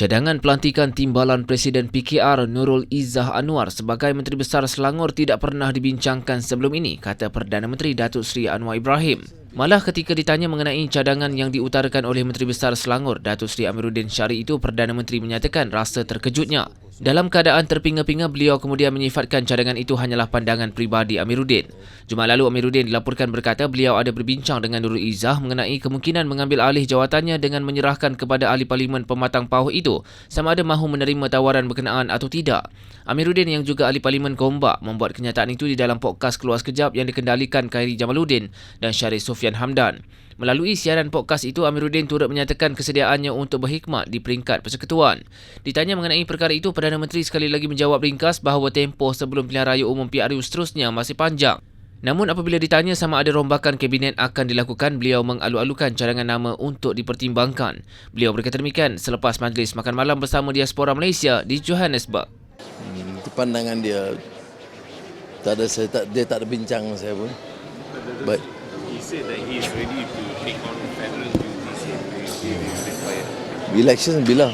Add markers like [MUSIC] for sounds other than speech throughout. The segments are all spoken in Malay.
Cadangan pelantikan Timbalan Presiden PKR Nurul Izzah Anwar sebagai Menteri Besar Selangor tidak pernah dibincangkan sebelum ini, kata Perdana Menteri Datuk Seri Anwar Ibrahim. Malah ketika ditanya mengenai cadangan yang diutarakan oleh Menteri Besar Selangor, Datuk Seri Amiruddin Syari itu, Perdana Menteri menyatakan rasa terkejutnya. Dalam keadaan terpinga-pinga, beliau kemudian menyifatkan cadangan itu hanyalah pandangan pribadi Amiruddin. Jumaat lalu, Amiruddin dilaporkan berkata beliau ada berbincang dengan Nurul Izzah mengenai kemungkinan mengambil alih jawatannya dengan menyerahkan kepada ahli parlimen pematang pauh itu sama ada mahu menerima tawaran berkenaan atau tidak. Amiruddin yang juga ahli parlimen Gombak membuat kenyataan itu di dalam podcast Keluar Sekejap yang dikendalikan Khairi Jamaluddin dan Syarif Sofian Hamdan. Melalui siaran podcast itu, Amiruddin turut menyatakan kesediaannya untuk berhikmat di peringkat persekutuan. Ditanya mengenai perkara itu, Perdana Menteri sekali lagi menjawab ringkas bahawa tempoh sebelum pilihan raya umum PRU seterusnya masih panjang. Namun apabila ditanya sama ada rombakan kabinet akan dilakukan, beliau mengalu-alukan cadangan nama untuk dipertimbangkan. Beliau berkata demikian selepas majlis makan malam bersama diaspora Malaysia di Johannesburg. Hmm, Itu pandangan dia. Tak ada saya tak dia tak ada bincang dengan saya pun. But He said that he is ready to take on federal duties if required. election bila?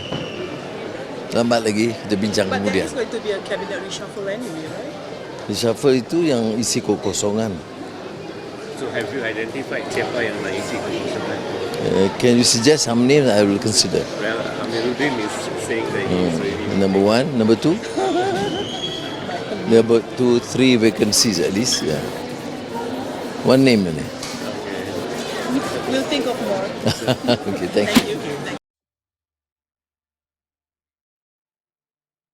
Lambat lagi kita bincang But kemudian. is going to be a cabinet reshuffle anyway, right? Reshuffle itu yang isi kekosongan. So have you identified siapa yang nak isi kekosongan? Uh, can you suggest how many I will consider? Well, Amiruddin is saying that he is ready. Number one, number two. There are about two, three vacancies at least. Yeah. One name only. We'll think of more. [LAUGHS] okay, thank you. Thank you.